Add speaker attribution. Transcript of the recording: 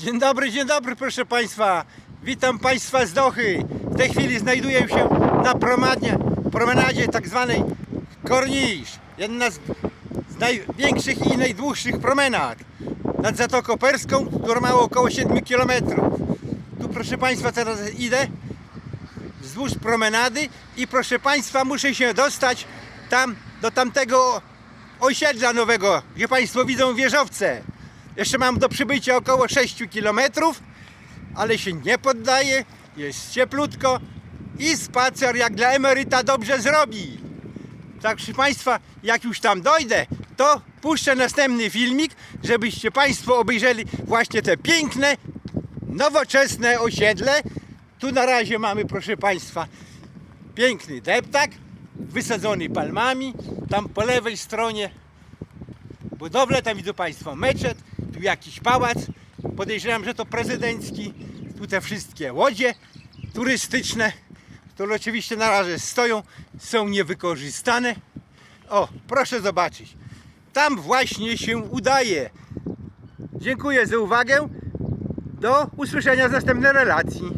Speaker 1: Dzień dobry, dzień dobry proszę Państwa. Witam Państwa z Dochy. W tej chwili znajduję się na promenadzie, promenadzie tak zwanej Kornisz. Jedna z, z największych i najdłuższych promenad nad Zatoką Perską, która ma około 7 km. Tu proszę Państwa teraz idę wzdłuż promenady i proszę Państwa muszę się dostać tam do tamtego osiedla nowego, gdzie Państwo widzą wieżowce. Jeszcze mam do przybycia około 6 km, ale się nie poddaję, jest cieplutko i spacer jak dla emeryta dobrze zrobi. Tak proszę Państwa, jak już tam dojdę, to puszczę następny filmik, żebyście Państwo obejrzeli właśnie te piękne, nowoczesne osiedle. Tu na razie mamy, proszę Państwa, piękny deptak, wysadzony palmami. Tam po lewej stronie budowlę, tam widzą Państwo meczet, tu jakiś pałac, podejrzewam, że to prezydencki, tu te wszystkie łodzie turystyczne, które oczywiście na razie stoją, są niewykorzystane. O, proszę zobaczyć, tam właśnie się udaje. Dziękuję za uwagę, do usłyszenia w następnej relacji.